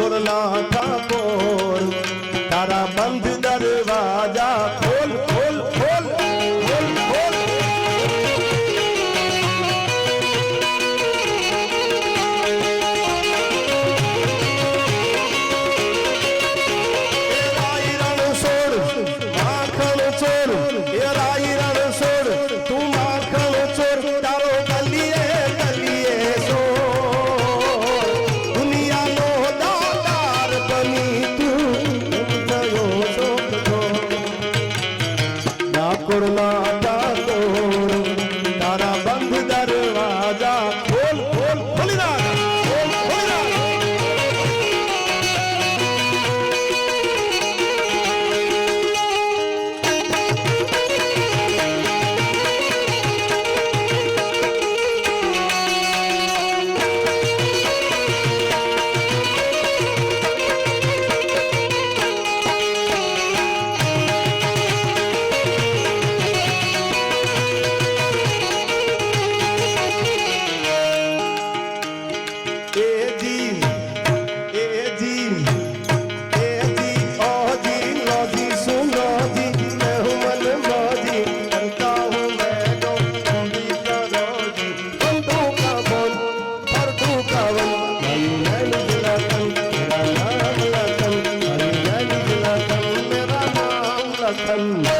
ઠાકોર લા ઠાકોર તારા Maria.